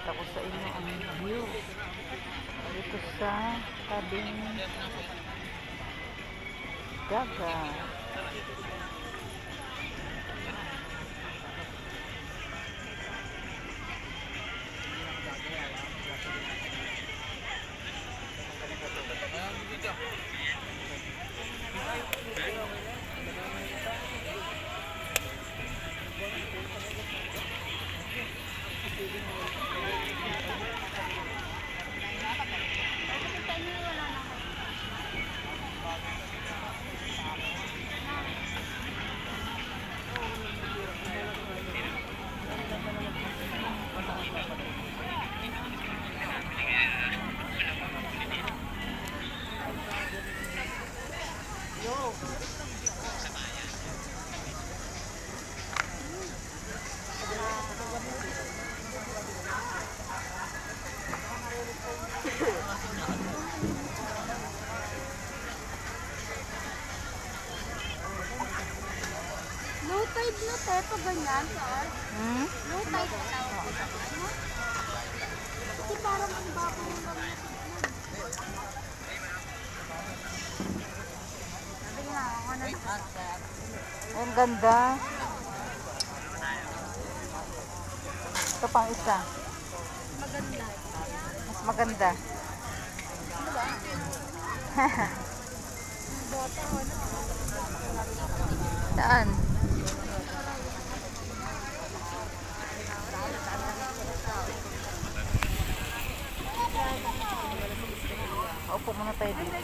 Pakita ko sa inyo ang view. Dito sa tabing dagat. Ganyan, sir. Hmm? Low tide na tawag ko sa ano? Kasi parang ang babaw lang na Sabi nga, ako na Ang ganda. Ito pang isa. maganda. Mas maganda. Na. Saan? Upo muna tayo dito.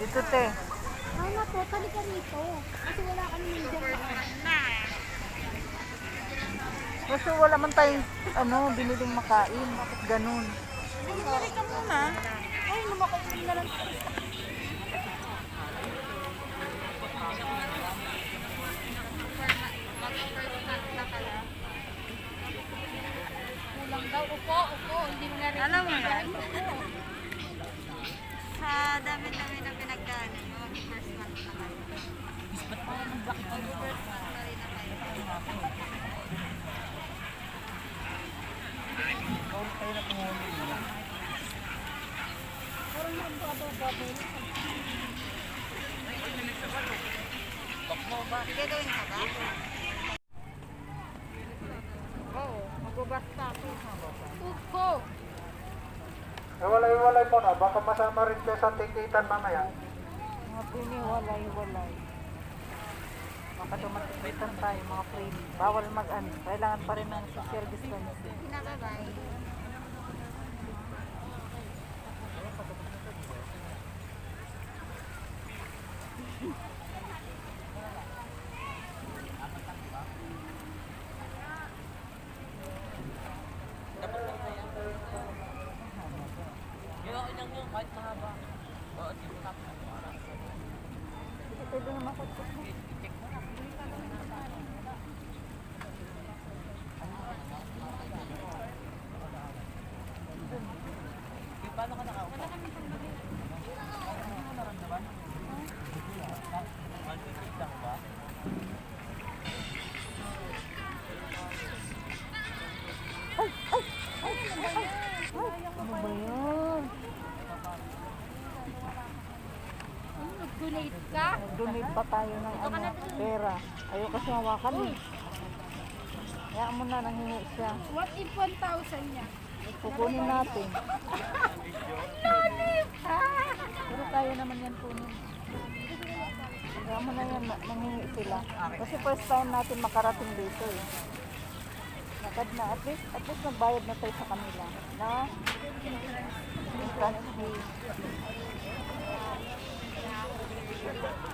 Dito, te. Mama po, tali ka rito. Kasi wala kami medium na. Kasi wala man tayong ano, biniling makain. Bakit ganun? Ay, ka muna. Ay, lumakain na lang. Daw. Upo, upo. Hindi mo na rin. Alam mo yan? Sa dami-dami na pinagdaanan mo, first month na kayo. First month na rin na kayo. Sige, gawin ka ba? Oo, magbabasta ako. Upo. Iwalay-iwalay mo na, baka masama rin kayo sa tikitan mamaya. Mga piniwalay-walay. Baka dumatikitan tayo mga frame. Bawal mag-ano. Kailangan pa rin ng social distancing. Pinababay. Hindi pwede naman ko Ano ka? Donate pa tayo ng ano, pera. Ayaw kasi hawakan eh. Hayaan mo na, nanghingi siya. What if 1,000 niya? Kukunin natin. Pero kaya naman yan kunin. Hayaan mo na yan, na- nanghingi sila. Kasi first time natin makarating dito eh. Nakad na, at least, at least nagbayad na tayo sa kanila. Na, entrance fee.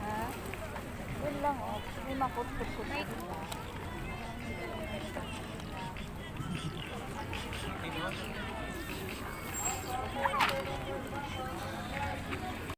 Ha? Yun lang oh. May